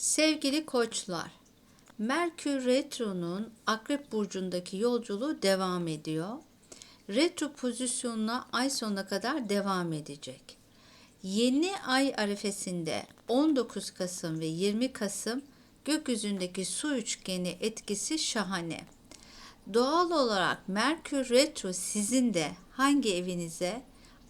Sevgili koçlar, Merkür Retro'nun Akrep Burcu'ndaki yolculuğu devam ediyor. Retro pozisyonuna ay sonuna kadar devam edecek. Yeni ay arifesinde 19 Kasım ve 20 Kasım gökyüzündeki su üçgeni etkisi şahane. Doğal olarak Merkür Retro sizin de hangi evinize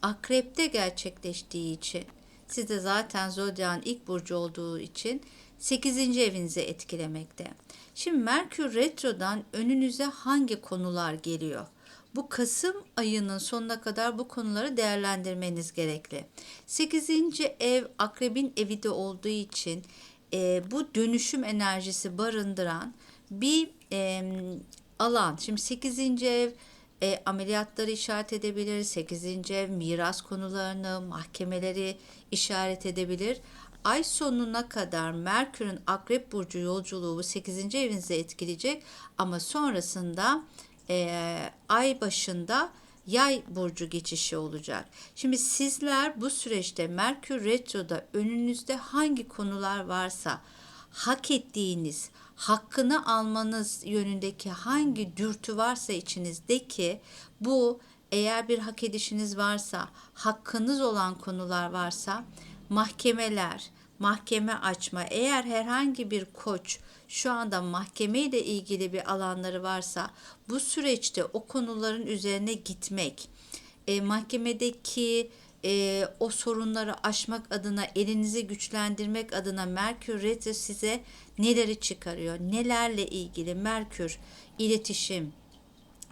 akrepte gerçekleştiği için siz de zaten zodyan ilk burcu olduğu için 8. evinize etkilemekte. Şimdi Merkür Retro'dan önünüze hangi konular geliyor? Bu Kasım ayının sonuna kadar bu konuları değerlendirmeniz gerekli. 8. ev akrebin evi de olduğu için e, bu dönüşüm enerjisi barındıran bir e, alan. Şimdi 8. ev e, ameliyatları işaret edebilir. 8. ev miras konularını, mahkemeleri işaret edebilir. Ay sonuna kadar Merkür'ün Akrep Burcu yolculuğu bu 8. evinize etkileyecek ama sonrasında e, ay başında yay burcu geçişi olacak. Şimdi sizler bu süreçte Merkür Retro'da önünüzde hangi konular varsa hak ettiğiniz, hakkını almanız yönündeki hangi dürtü varsa içinizdeki bu eğer bir hak edişiniz varsa, hakkınız olan konular varsa mahkemeler, mahkeme açma eğer herhangi bir koç şu anda mahkeme ile ilgili bir alanları varsa bu süreçte o konuların üzerine gitmek, e, mahkemedeki e, o sorunları aşmak adına elinizi güçlendirmek adına Merkür Retro size neleri çıkarıyor? Nelerle ilgili Merkür iletişim,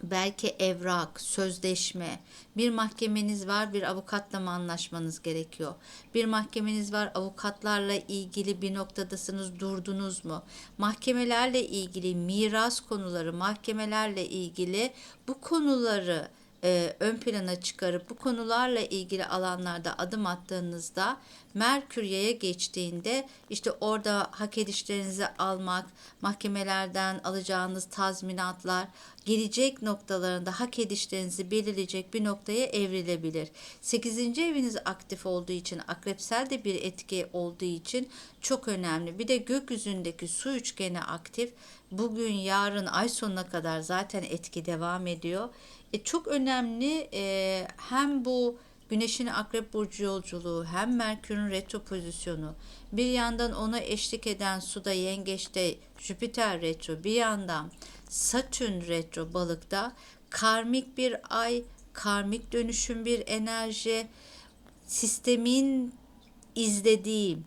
belki evrak, sözleşme, bir mahkemeniz var, bir avukatla mı anlaşmanız gerekiyor? Bir mahkemeniz var, avukatlarla ilgili bir noktadasınız, durdunuz mu? Mahkemelerle ilgili miras konuları, mahkemelerle ilgili bu konuları e, ön plana çıkarıp bu konularla ilgili alanlarda adım attığınızda Merkür yaya geçtiğinde işte orada hak edişlerinizi almak, mahkemelerden alacağınız tazminatlar gelecek noktalarında hak edişlerinizi belirleyecek bir noktaya evrilebilir. 8. eviniz aktif olduğu için akrepsel de bir etki olduğu için çok önemli. Bir de gökyüzündeki su üçgeni aktif. Bugün yarın ay sonuna kadar zaten etki devam ediyor. E, çok önemli e, hem bu Güneşin Akrep Burcu yolculuğu hem Merkür'ün retro pozisyonu bir yandan ona eşlik eden suda yengeçte Jüpiter retro bir yandan Satürn retro balıkta karmik bir ay karmik dönüşüm bir enerji sistemin izlediği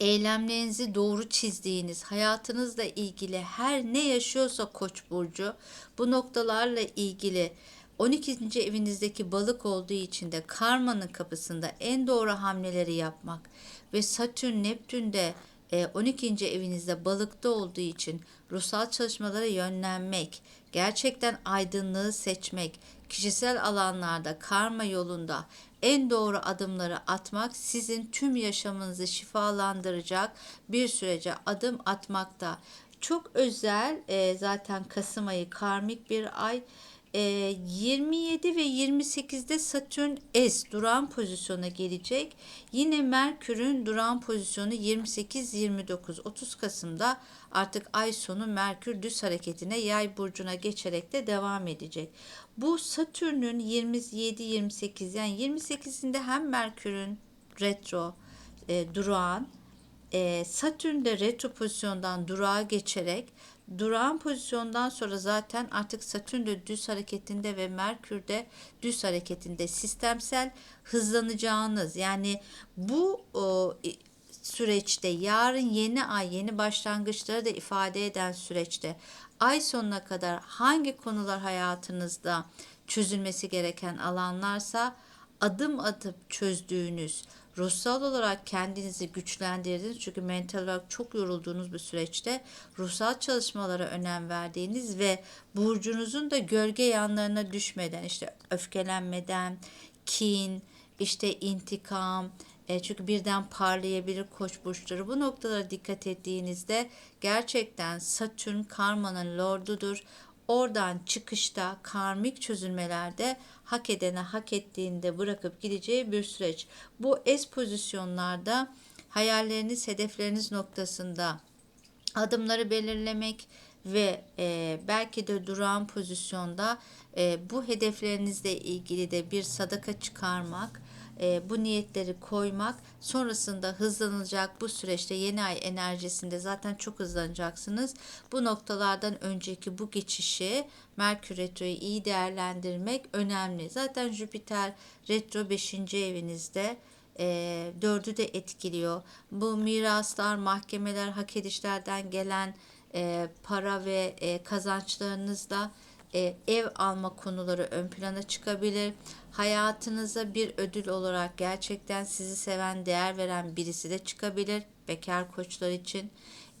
eylemlerinizi doğru çizdiğiniz, hayatınızla ilgili her ne yaşıyorsa Koç burcu bu noktalarla ilgili 12. evinizdeki balık olduğu için de karmanın kapısında en doğru hamleleri yapmak ve Satürn Neptün de 12. evinizde balıkta olduğu için ruhsal çalışmalara yönlenmek, gerçekten aydınlığı seçmek, kişisel alanlarda karma yolunda en doğru adımları atmak sizin tüm yaşamınızı şifalandıracak bir sürece adım atmakta. Çok özel e, zaten Kasım ayı karmik bir ay. 27 e, ve 28'de Satürn S duran pozisyona gelecek. Yine Merkür'ün duran pozisyonu 28-29 30 Kasım'da artık ay sonu Merkür düz hareketine yay burcuna geçerek de devam edecek. Bu Satürn'ün 27-28 yani 28'inde hem Merkür'ün retro e, durağan e, Satürn de retro pozisyondan durağa geçerek durağan pozisyondan sonra zaten artık Satürn de düz hareketinde ve Merkür de düz hareketinde sistemsel hızlanacağınız yani bu o, süreçte yarın yeni ay yeni başlangıçları da ifade eden süreçte ay sonuna kadar hangi konular hayatınızda çözülmesi gereken alanlarsa adım atıp çözdüğünüz, ruhsal olarak kendinizi güçlendirdiğiniz çünkü mental olarak çok yorulduğunuz bir süreçte ruhsal çalışmalara önem verdiğiniz ve burcunuzun da gölge yanlarına düşmeden işte öfkelenmeden, kin, işte intikam, e, çünkü birden parlayabilir koç burçları. Bu noktalara dikkat ettiğinizde gerçekten Satürn karmanın lordudur. Oradan çıkışta karmik çözülmelerde hak edene hak ettiğinde bırakıp gideceği bir süreç. Bu es pozisyonlarda hayalleriniz, hedefleriniz noktasında adımları belirlemek ve e, belki de durağan pozisyonda e, bu hedeflerinizle ilgili de bir sadaka çıkarmak, e, bu niyetleri koymak, sonrasında hızlanacak bu süreçte yeni ay enerjisinde zaten çok hızlanacaksınız. Bu noktalardan önceki bu geçişi Merkür Retro'yu iyi değerlendirmek önemli. Zaten Jüpiter Retro 5. evinizde e, dördü de etkiliyor. Bu miraslar, mahkemeler, hak edişlerden gelen e, para ve e, kazançlarınızda e, ev alma konuları ön plana çıkabilir. Hayatınıza bir ödül olarak gerçekten sizi seven, değer veren birisi de çıkabilir. Bekar koçlar için.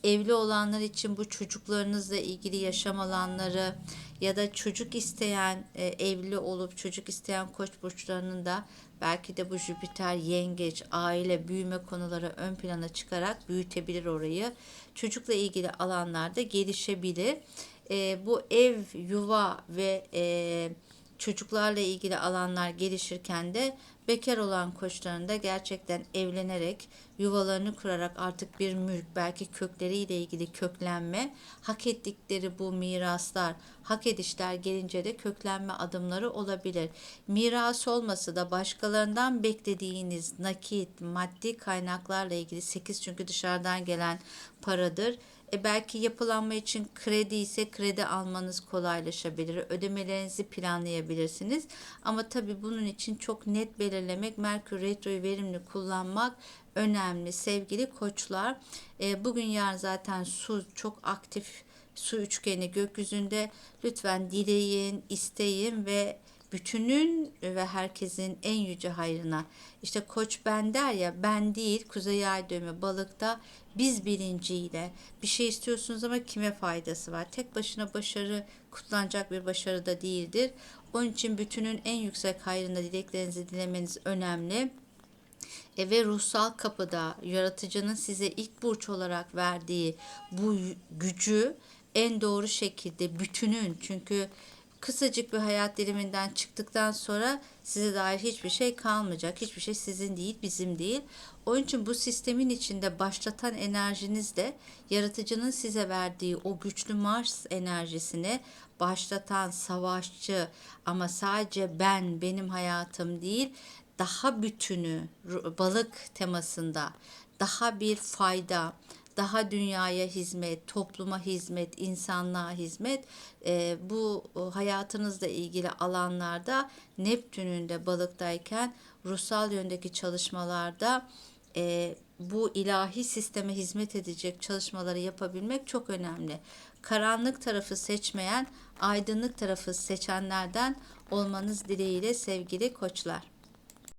Evli olanlar için bu çocuklarınızla ilgili yaşam alanları ya da çocuk isteyen e, evli olup çocuk isteyen koç burçlarının da belki de bu Jüpiter yengeç aile büyüme konuları ön plana çıkarak büyütebilir orayı. Çocukla ilgili alanlarda gelişebilir. E, bu ev, yuva ve e, çocuklarla ilgili alanlar gelişirken de bekar olan koçların da gerçekten evlenerek yuvalarını kurarak artık bir mülk belki kökleriyle ilgili köklenme hak ettikleri bu miraslar hak edişler gelince de köklenme adımları olabilir. Miras olmasa da başkalarından beklediğiniz nakit maddi kaynaklarla ilgili 8 çünkü dışarıdan gelen paradır e belki yapılanma için kredi ise kredi almanız kolaylaşabilir. Ödemelerinizi planlayabilirsiniz. Ama tabii bunun için çok net belirlemek, Merkür Retro'yu verimli kullanmak önemli. Sevgili koçlar, e, bugün yarın zaten su çok aktif su üçgeni gökyüzünde. Lütfen dileyin, isteyin ve bütünün ve herkesin en yüce hayrına. İşte koç ben der ya ben değil kuzey ay düğümü balıkta biz bilinciyle bir şey istiyorsunuz ama kime faydası var? Tek başına başarı kutlanacak bir başarı da değildir. Onun için bütünün en yüksek hayrına dileklerinizi dilemeniz önemli. E ve ruhsal kapıda yaratıcının size ilk burç olarak verdiği bu gücü en doğru şekilde bütünün çünkü kısacık bir hayat diliminden çıktıktan sonra size dair hiçbir şey kalmayacak. Hiçbir şey sizin değil, bizim değil. Onun için bu sistemin içinde başlatan enerjiniz de yaratıcının size verdiği o güçlü Mars enerjisini başlatan savaşçı ama sadece ben, benim hayatım değil, daha bütünü balık temasında daha bir fayda, daha dünyaya hizmet, topluma hizmet, insanlığa hizmet e, bu hayatınızla ilgili alanlarda Neptün'ün de balıktayken ruhsal yöndeki çalışmalarda e, bu ilahi sisteme hizmet edecek çalışmaları yapabilmek çok önemli. Karanlık tarafı seçmeyen, aydınlık tarafı seçenlerden olmanız dileğiyle sevgili koçlar.